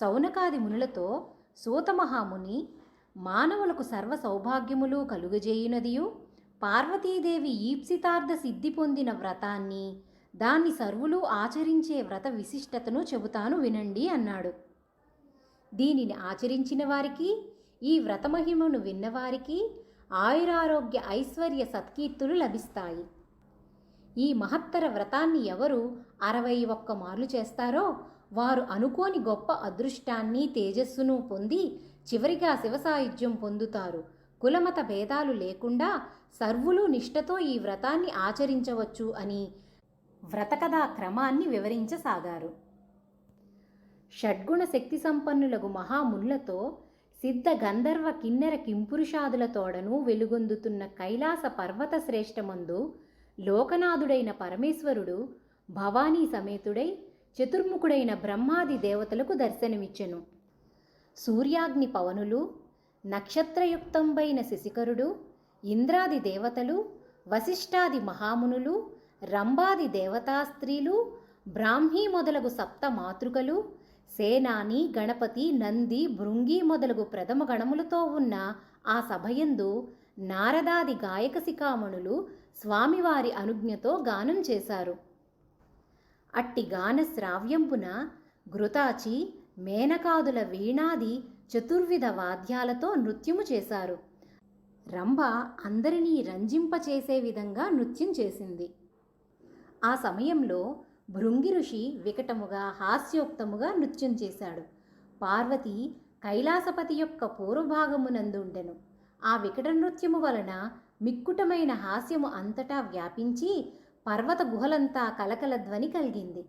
సౌనకాది మునులతో సూతమహాముని మానవులకు సర్వ సౌభాగ్యములు కలుగజేయునదియు. పార్వతీదేవి ఈప్సితార్థ సిద్ధి పొందిన వ్రతాన్ని దాన్ని సర్వులు ఆచరించే వ్రత విశిష్టతను చెబుతాను వినండి అన్నాడు. దీనిని ఆచరించిన వారికి ఈ వ్రతమహిమను విన్నవారికి ఆయురారోగ్య ఐశ్వర్య సత్కీర్తులు లభిస్తాయి. ఈ మహత్తర వ్రతాన్ని ఎవరు అరవై ఒక్క మార్లు చేస్తారో వారు అనుకోని గొప్ప అదృష్టాన్ని తేజస్సును పొంది చివరిగా శివసాయుధ్యం పొందుతారు. కులమత భేదాలు లేకుండా సర్వులు నిష్ఠతో ఈ వ్రతాన్ని ఆచరించవచ్చు అని వ్రతకథా క్రమాన్ని వివరించసాగారు. షడ్గుణ శక్తి సంపన్నులకు మహామునులతో సిద్ధ గంధర్వ కిన్నెర కింపురుషాదుల తోడను వెలుగొందుతున్న కైలాస పర్వత శ్రేష్టమందు లోకనాథుడైన పరమేశ్వరుడు భవానీ సమేతుడై చతుర్ముఖుడైన బ్రహ్మాది దేవతలకు దర్శనమిచ్చెను. సూర్యాగ్ని పవనులు నక్షత్రయుక్తంబైన శశికరుడు ఇంద్రాది దేవతలు వశిష్ఠాది మహామునులు రంభాది దేవతా స్త్రీలు బ్రాహ్మీ మొదలగు సప్త మాతృకలు సేనాని గణపతి నంది భృంగి మొదలగు ప్రథమ గణములతో ఉన్న ఆ సభయందు నారదాది గాయక శిఖామణులు స్వామివారి అనుజ్ఞతో గానం చేశారు. అట్టి గాన శ్రావ్యంపున ఘృతాచి మేనకాదుల వీణాది చతుర్విధ వాద్యాలతో నృత్యము చేశారు. రంభ అందరినీ రంజింపచేసే విధంగా నృత్యం చేసింది. ఆ సమయంలో భృంగి ఋషి వికటముగా హాస్యోక్తముగా నృత్యం చేశాడు. పార్వతి కైలాసపతి యొక్క పూర్వభాగమునందుండెను. ఆ వికట నృత్యము వలన మిక్కుటమైన హాస్యము అంతటా వ్యాపించి పర్వత గుహలంతా కలకల ధ్వని కలిగింది.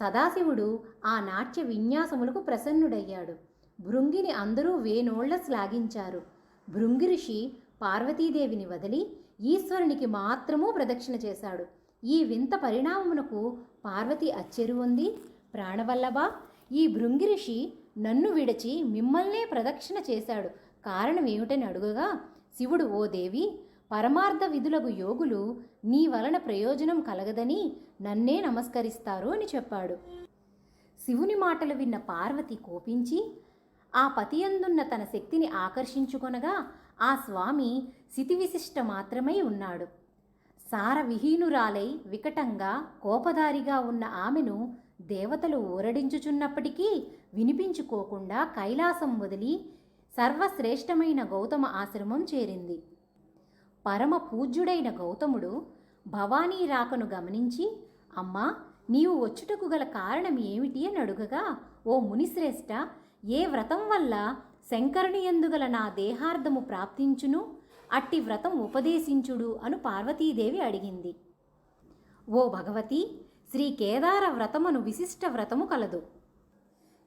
సదాశివుడు ఆ నాట్య విన్యాసములకు ప్రసన్నుడయ్యాడు. భృంగిని అందరూ వేనోళ్ళ శ్లాఘించారు. భృంగి ఋషి పార్వతీదేవిని వదిలి ఈశ్వరునికి మాత్రము ప్రదక్షిణ చేశాడు. ఈ వింత పరిణామమునకు పార్వతి అచ్చెరువుంది ప్రాణవల్లభ ఈ భృంగి ఋషి నన్ను విడచి మిమ్మల్నే ప్రదక్షిణ చేశాడు. కారణం ఏమిటని అడుగగా శివుడు ఓ దేవి పరమార్థ విధులకు యోగులు నీ వలన ప్రయోజనం కలగదని నన్నే నమస్కరిస్తారు అని చెప్పాడు. శివుని మాటలు విన్న పార్వతి కోపించి ఆ పతియందున్న తన శక్తిని ఆకర్షించుకొనగా ఆ స్వామి శితివిశిష్ట మాత్రమై ఉన్నాడు. సారవిహీనురాలై వికటంగా కోపదారిగా ఉన్న ఆమెను దేవతలు ఊరడించుచున్నప్పటికీ వినిపించుకోకుండా కైలాసం వదిలి సర్వశ్రేష్టమైన గౌతమ ఆశ్రమం చేరింది. పరమ పూజ్యుడైన గౌతముడు భవానీ రాకను గమనించి అమ్మా నీవు వచ్చుటకు గల కారణం ఏమిటి అని అడుగగా ఓ మునిశ్రేష్ట ఏ వ్రతం వల్ల శంకరుని ఎందుగల నా దేహార్థము ప్రాప్తించును? అట్టి వ్రతం ఉపదేశించుడు అను పార్వతీదేవి అడిగింది. ఓ భగవతి శ్రీ కేదార వ్రతమును విశిష్ట వ్రతము కలదు.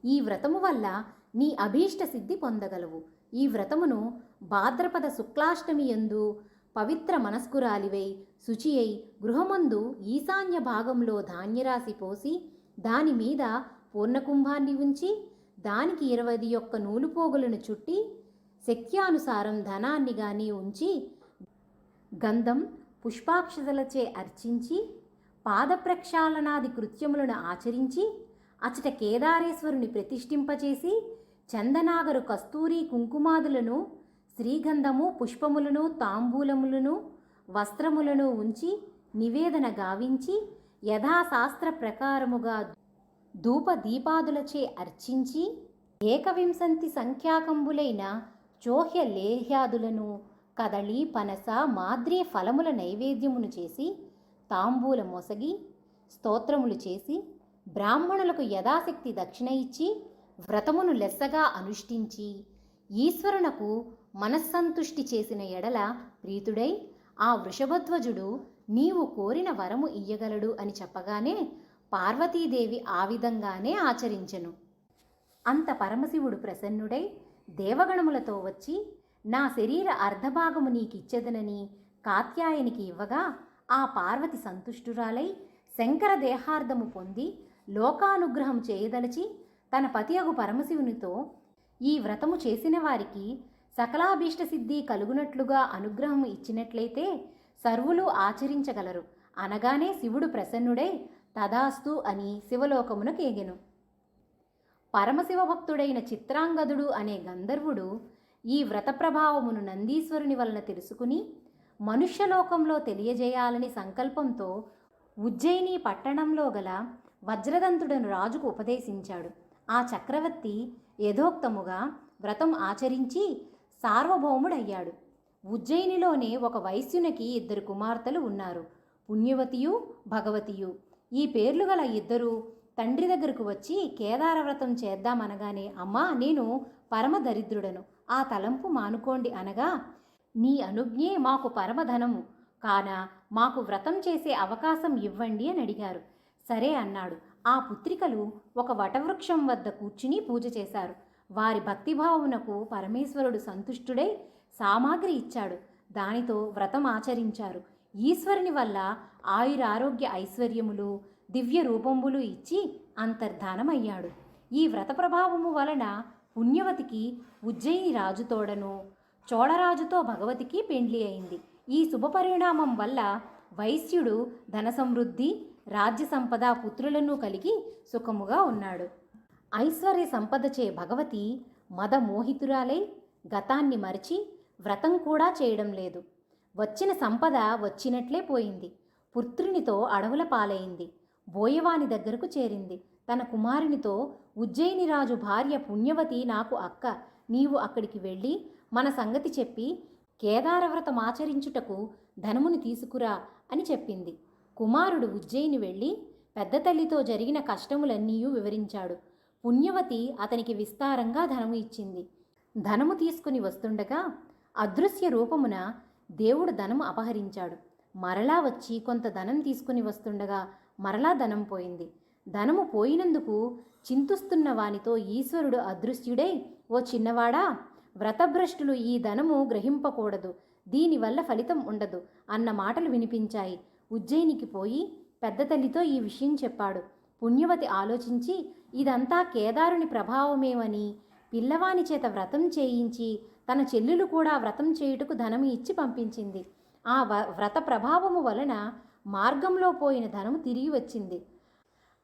ఈ వ్రతము వల్ల నీ అభీష్ట సిద్ధి పొందగలవు. ఈ వ్రతమును భాద్రపద శుక్లాష్టమి యందు పవిత్ర మనస్కురాలివై శుచి అయి గృహమందు ఈశాన్య భాగంలో ధాన్యరాశి పోసి దాని మీద పూర్ణకుంభాన్ని ఉంచి దానికి ఇరవై ఒక్క నూలుపోగులను చుట్టి శక్త్యానుసారం ధనాన్ని గాని ఉంచి గంధం పుష్పాక్షతలచే అర్చించి పాదప్రక్షాళనాది కృత్యములను ఆచరించి అచట కేదారేశ్వరుని ప్రతిష్ఠింపచేసి చందనాగరు కస్తూరి కుంకుమాదులను శ్రీగంధము పుష్పములను తాంబూలములను వస్త్రములను ఉంచి నివేదన గావించి యథాశాస్త్ర ప్రకారముగా ధూప దీపాదులచే అర్చించి ఏకవింశంతి సంఖ్యాకంబులైన చోహ్య లేహ్యాదులను కదళి పనస మాద్రే ఫలముల నైవేద్యమును చేసి తాంబూల మొసగి స్తోత్రములు చేసి బ్రాహ్మణులకు యథాశక్తి దక్షిణ ఇచ్చి వ్రతమును లెస్సగా అనుష్ఠించి ఈశ్వరునకు మనస్సంతుష్టి చేసిన ఎడల ప్రీతుడై ఆ వృషభధ్వజుడు నీవు కోరిన వరము ఇయ్యగలడు అని చెప్పగానే పార్వతీదేవి ఆ విధంగానే ఆచరించెను. అంత పరమశివుడు ప్రసన్నుడై దేవగణములతో వచ్చి నా శరీర అర్ధభాగము నీకిచ్చెదనని కాత్యాయనికి ఇవ్వగా ఆ పార్వతి సంతుష్టురాలై శంకర దేహార్థము పొంది లోకానుగ్రహం చేయదలచి తన పతియగు పరమశివునితో ఈ వ్రతము చేసిన వారికి సకలాభీష్ట సిద్ధి కలుగునట్లుగా అనుగ్రహం ఇచ్చినట్లయితే సర్వులు ఆచరించగలరు. అనగానే శివుడు ప్రసన్నుడై తదాస్తు అని శివలోకమునకేగెను పరమశివ భక్తుడైన చిత్రాంగదుడు అనే గంధర్వుడు ఈ వ్రత ప్రభావమును నందీశ్వరుని వలన తెలుసుకుని మనుష్యలోకంలో తెలియజేయాలని సంకల్పంతో ఉజ్జయిని పట్టణంలో గల వజ్రదంతుడను రాజుకు ఉపదేశించాడు. ఆ చక్రవర్తి యథోక్తముగా వ్రతం ఆచరించి సార్వభౌముడయ్యాడు. ఉజ్జయినిలోనే ఒక వైశ్యునికి ఇద్దరు కుమార్తెలు ఉన్నారు. పుణ్యవతియు భగవతియు. ఈ పేర్లు గల ఇద్దరు తండ్రి దగ్గరకు వచ్చి కేదార వ్రతం చేద్దామనగానే అమ్మా నేను పరమ దరిద్రుడను ఆ తలంపు మానుకోండి అనగా నీ అనుజ్ఞే మాకు పరమధనము. కాన మాకు వ్రతం చేసే అవకాశం ఇవ్వండి అని అడిగారు. సరే అన్నాడు. ఆ పుత్రికలు ఒక వటవృక్షం వద్ద కూర్చుని పూజ చేశారు. వారి భక్తిభావమునకు పరమేశ్వరుడు సంతుష్టుడై సామాగ్రి ఇచ్చాడు. దానితో వ్రతం ఆచరించారు. ఈశ్వరుని వల్ల ఆయురారోగ్య ఐశ్వర్యములు దివ్య రూపంబులు ఇచ్చి అంతర్ధానమయ్యాడు. ఈ వ్రత ప్రభావము వలన పుణ్యవతికి ఉజ్జయిని రాజుతోడను చోళరాజుతో భగవతికి పెండ్లి అయింది. ఈ శుభపరిణామం వల్ల వైశ్యుడు ధన సమృద్ధి రాజ్య సంపద పుత్రులను కలిగి సుఖముగా ఉన్నాడు. ఐశ్వర్య సంపదచే భగవతి మదమోహితురాలై గతాన్ని మరిచి వ్రతం కూడా చేయడం లేదు. వచ్చిన సంపద వచ్చినట్లే పోయింది. పుత్రునితో అడవుల పాలైంది. బోయవాని దగ్గరకు చేరింది. తన కుమారునితో ఉజ్జయిని రాజు భార్య పుణ్యవతి నాకు అక్క నీవు అక్కడికి వెళ్ళి మన సంగతి చెప్పి కేదారవ్రతం ఆచరించుటకు ధనముని తీసుకురా అని చెప్పింది. కుమారుడు ఉజ్జయిని వెళ్ళి పెద్ద తల్లితో జరిగిన కష్టములన్నీ వివరించాడు. పుణ్యవతి అతనికి విస్తారంగా ధనము ఇచ్చింది. ధనము తీసుకుని వస్తుండగా అదృశ్య రూపమున దేవుడు ధనము అపహరించాడు. మరలా వచ్చి కొంత ధనం తీసుకుని వస్తుండగా మరలా ధనం పోయింది. ధనము పోయినందుకు చింతుస్తున్న వానితో ఈశ్వరుడు అదృశ్యుడై ఓ చిన్నవాడా వ్రతభ్రష్టులు ఈ ధనము గ్రహింపకూడదు. దీనివల్ల ఫలితం ఉండదు అన్న మాటలు వినిపించాయి. ఉజ్జయినికి పోయి పెద్ద తల్లితో ఈ విషయం చెప్పాడు. పుణ్యవతి ఆలోచించి ఇదంతా కేదారుని ప్రభావమేమని పిల్లవాని చేత వ్రతం చేయించి తన చెల్లెలు కూడా వ్రతం చేయుటకు ధనము ఇచ్చి పంపించింది. ఆ వ్రత ప్రభావము వలన మార్గంలో పోయిన ధనము తిరిగి వచ్చింది.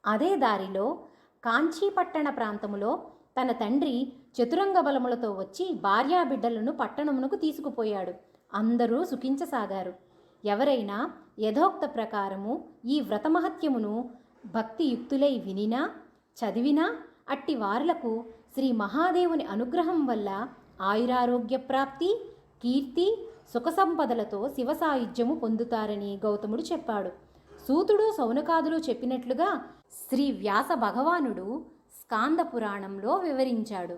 అదే దారిలో కాంచీపట్టణ ప్రాంతములో తన తండ్రి చతురంగ బలములతో వచ్చి భార్యాబిడ్డలను పట్టణమునకు తీసుకుపోయాడు. అందరూ సుఖించసాగారు. ఎవరైనా యథోక్త ప్రకారము ఈ వ్రతమహత్యమును భక్తియుక్తులై వినినా చదివినా అట్టి వారులకు శ్రీ మహాదేవుని అనుగ్రహం వల్ల ఆయురారోగ్య ప్రాప్తి కీర్తి సుఖ సంపదలతో శివ సాయుధ్యము పొందుతారని గౌతముడు చెప్పాడు. సూతుడు సౌనకాదులు చెప్పినట్లుగా శ్రీ వ్యాస భగవానుడు స్కాంద పురాణంలో వివరించాడు.